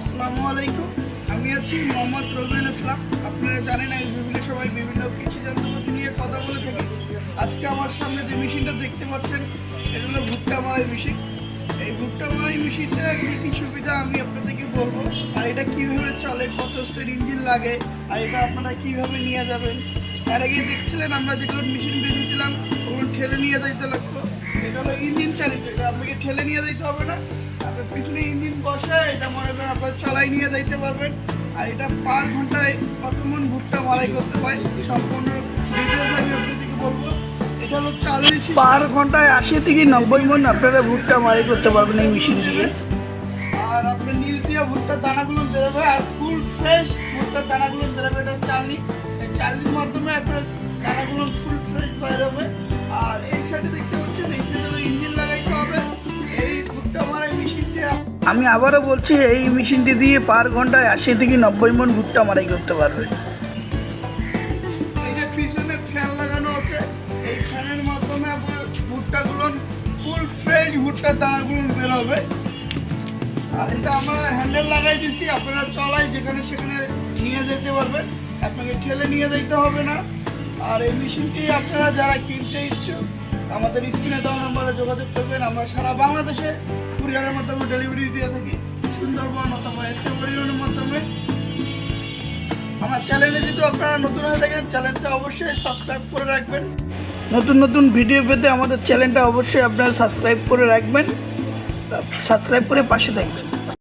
আসসালামু আলাইকুম। আমি আছি মোহাম্মদ রবিউল ইসলাম। আপনারা জানেন আমি বিভিন্ন সময় বিভিন্ন কৃষি যন্ত্রপাতি নিয়ে কথা বলে থাকি। আজকে আমার সামনে যে মেশিনটা দেখতে পাচ্ছেন, এটা হলো ভুট্টা মারাই মেশিন। এই ভুট্টা মারাই মেশিনটা কি কি সুবিধা আমি আপনাদেরকে বলব, আর এটা কীভাবে চলে, কত সের ইঞ্জিন লাগে, আর এটা আপনারা কীভাবে নিয়ে যাবেন। এর আগে দেখছিলেন আমরা যেগুলো মেশিন বেঁধেছিলাম, ওগুলো ঠেলে নিয়ে যাইতে লাগতো। এটা হলো ইঞ্জিন চালিত এটা আপনাকে ঠেলে নিয়ে যাইতে হবে না। আপনার পিছনে ইঞ্জিন বসে এটা মনে করেন আপনার চালাই নিয়ে যাইতে পারবেন। আর এটা পার ঘন্টায় কত মন ভুট্টা মারাই করতে পারে সম্পূর্ণ ডিটেলস আমি আপনাদেরকে বলব। এটা হলো চালিশ পার ঘন্টায় আশি থেকে নব্বই মন আপনারা ভুট্টা মারাই করতে পারবেন এই মেশিন দিয়ে। আর আপনার নীল দিয়ে ভুট্টার দানাগুলো বেরোবে আর ফুল ফ্রেশ ভুট্টার দানাগুলো বেরোবে এটা চালনি। চালনির মাধ্যমে আপনার আমি আবারও বলছি, এই মেশিনটি দিয়ে পার ঘন্টায় আশি থেকে নব্বই মন ভুট্টা মারাই করতে পারবে। ভুট্টার দানাগুলো আর এটা আমরা হ্যান্ডেল আপনারা চলাই যেখানে সেখানে নিয়ে যেতে পারবেন। আপনাকে ঠেলে নিয়ে যেতে হবে না। আর এই মেশিনটি আপনারা যারা কিনতে ইচ্ছুক আমাদের স্ক্রিনে দেওয়া নাম্বারে যোগাযোগ করবেন। আমরা সারা বাংলাদেশে কুরিয়ারের মাধ্যমে ডেলিভারি দিয়ে থাকি। সুন্দরবন অথবা এসে পরিবহনের মাধ্যমে। আমার চ্যানেলে যদি আপনারা নতুন হয়ে থাকেন চ্যানেলটা অবশ্যই সাবস্ক্রাইব করে রাখবেন। নতুন নতুন ভিডিও পেতে আমাদের চ্যানেলটা অবশ্যই আপনারা সাবস্ক্রাইব করে রাখবেন। সাবস্ক্রাইব করে পাশে থাকবেন।